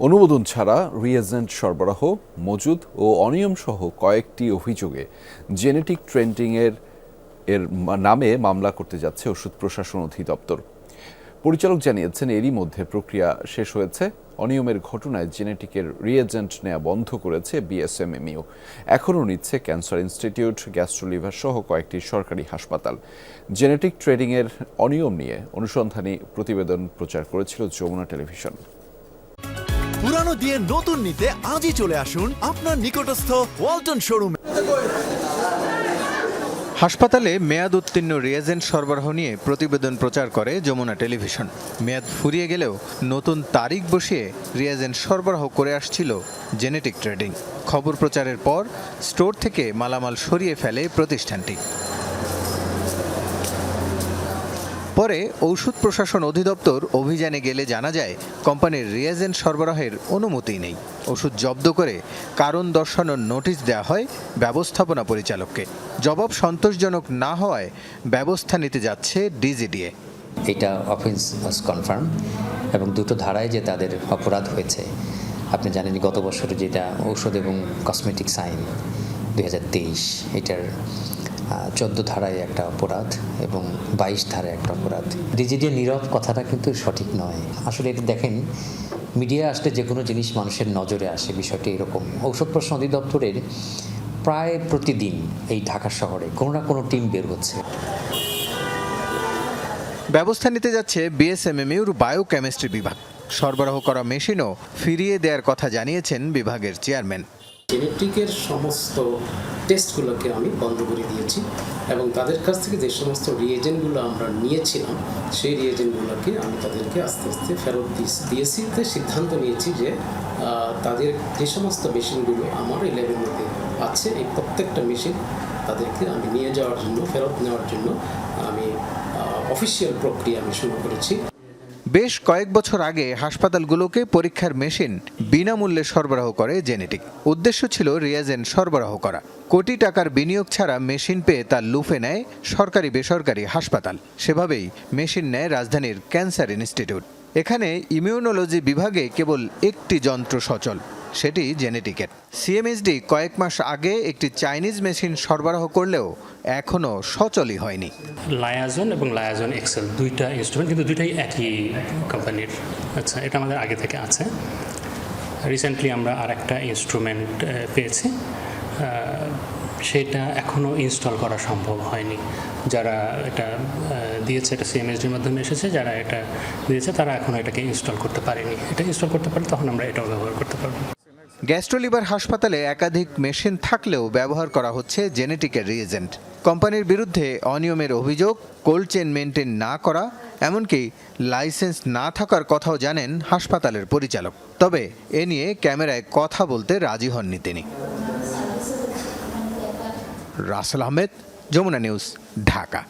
অনুমোদন ছাড়া রিয়েজেন্ট সরবরাহ, মজুদ ও অনিয়ম সহ কয়েকটি অভিযোগে জেনেটিক ট্রেন্ডিংয়ের এর নামে মামলা করতে যাচ্ছে ওষুধ প্রশাসন অধিদপ্তর। পরিচালক জানিয়েছেন, এরই মধ্যে প্রক্রিয়া শেষ হয়েছে। অনিয়মের ঘটনায় জেনেটিকের রিয়েজেন্ট নেওয়া বন্ধ করেছে বিএসএমএমইউ। এখনও নিচ্ছে ক্যান্সার ইনস্টিটিউট, গ্যাস্ট্রোলিভার সহ কয়েকটি সরকারি হাসপাতাল। জেনেটিক ট্রেডিংয়ের অনিয়ম নিয়ে অনুসন্ধানী প্রতিবেদন প্রচার করেছিল যমুনা টেলিভিশন। পুরানো দিয়ে নতুন নিতে আজই চলে আসুন আপনার নিকটস্থ ওয়ালটন শোরুমে। হাসপাতালে মেয়াদ উত্তীর্ণ রিয়েজেন্ট সরবরাহ নিয়ে প্রতিবেদন প্রচার করে যমুনা টেলিভিশন। মেয়াদ ফুরিয়ে গেলেও নতুন তারিখ বসিয়ে রিয়েজেন্ট সরবরাহ করে আসছিল জেনেটিক ট্রেডিং। খবর প্রচারের পর স্টোর থেকে মালামাল সরিয়ে ফেলে প্রতিষ্ঠানটি। পরে ঔষধ প্রশাসন অধিদপ্তর অভিযানে গেলে জানা যায়, কোম্পানির রিয়াজেন্ট সরবরাহের অনুমতি নেই। ওষুধ জব্দ করে কারণ দর্শানোর নোটিশ দেওয়া হয় ব্যবস্থাপনা পরিচালককে। জবাব সন্তোষজনক না হওয়ায় ব্যবস্থা নিতে যাচ্ছে ডিজিডিএ। এটা অফেন্স কনফার্ম এবং দুটো ধারায় যে তাদের অপরাধ হয়েছে, আপনি জানেন গত বছরে যেটা ঔষধ এবং কসমেটিক সাইন দু এটার চোদ্দ ধারায় একটা অপরাধ এবং বাইশ ধারায় একটা অপরাধ। ডিজিডিএ নীরব কথাটা কিন্তু সঠিক নয়। আসলে এটা দেখেন, মিডিয়া আসলে যে কোনো জিনিস মানুষের নজরে আসে, বিষয়টি এরকম। ঔষধ প্রশ্ন অধিদপ্তরের প্রায় প্রতিদিন এই ঢাকা শহরে কোনো না কোনো টিম বের হচ্ছে। ব্যবস্থা নিতে যাচ্ছে বিএসএমএমইউর বায়োকেমিস্ট্রি বিভাগ। সরবরাহ করা মেশিনও ফিরিয়ে দেওয়ার কথা জানিয়েছেন বিভাগের চেয়ারম্যান। জেনেটিকের সমস্ত টেস্টগুলোকে আমি বন্ধ করে দিয়েছি এবং তাদের কাছ থেকে যে সমস্ত রিয়েজেন্টগুলো আমরা নিয়েছিলাম, সেই রিয়েজেন্টগুলোকে আমি তাদেরকে আস্তে আস্তে ফেরত দিয়েছি। তো সিদ্ধান্ত নিয়েছি যে তাদের যে সমস্ত মেশিনগুলো আমার ইলেভেন মধ্যে আছে, এই প্রত্যেকটা মেশিন তাদেরকে আমি নিয়ে যাওয়ার জন্য, ফেরত নেওয়ার জন্য আমি অফিসিয়াল প্রক্রিয়া আমি শুরু করেছি। বেশ কয়েক বছর আগে হাসপাতালগুলোকে পরীক্ষার মেশিন বিনামূল্যে সরবরাহ করে জেনেটিক। উদ্দেশ্য ছিল রিয়াজেন্ট সরবরাহ করা। কোটি টাকার বিনিয়োগ ছাড়া মেশিন পেয়ে তা লুফে নেয় সরকারি বেসরকারি হাসপাতাল। সেভাবেই মেশিন নেয় রাজধানীর ক্যান্সার ইনস্টিটিউট। এখানে ইমিউনোলজি বিভাগে কেবল একটি যন্ত্র সচল। সেটি জেনেটিকের। সিএমএসডি কয়েক মাস আগে একটি চাইনিজ মেশিন সরবরাহ করলেও এখনও সচলই হয়নি। লায়াজন এবং লায়াজন এক্সেল দুইটা ইনস্ট্রুমেন্ট কিন্তু দুইটাই একই কোম্পানির আচ্ছা এটা আমাদের আগে থেকে আছে। রিসেন্টলি আমরা আর একটা ইনস্ট্রুমেন্ট পেয়েছি। সেটা এখনও ইনস্টল করা সম্ভব হয়নি। যারা এটা দিয়েছে, এটা সিএমএসডির মাধ্যমে এসেছে, যারা এটা দিয়েছে, তারা এখনও এটাকে ইনস্টল করতে পারেনি। এটা ইনস্টল করতে পারলে তখন আমরা এটাও ব্যবহার করতে পারব। গ্যাস্ট্রোলিভার হাসপাতালে একাধিক মেশিন থাকলেও ব্যবহার করা হচ্ছে জেনেটিকের রিয়েজেন্ট কোম্পানির বিরুদ্ধে অনিয়মের অভিযোগ, কোল্ড চেন মেনটেন না করা, এমনকি লাইসেন্স না থাকার কথাও জানেন হাসপাতালের পরিচালক। তবে এ নিয়ে ক্যামেরায় কথা বলতে রাজি হননি তিনি। রাসেল আহমেদ, যমুনা নিউজ, ঢাকা।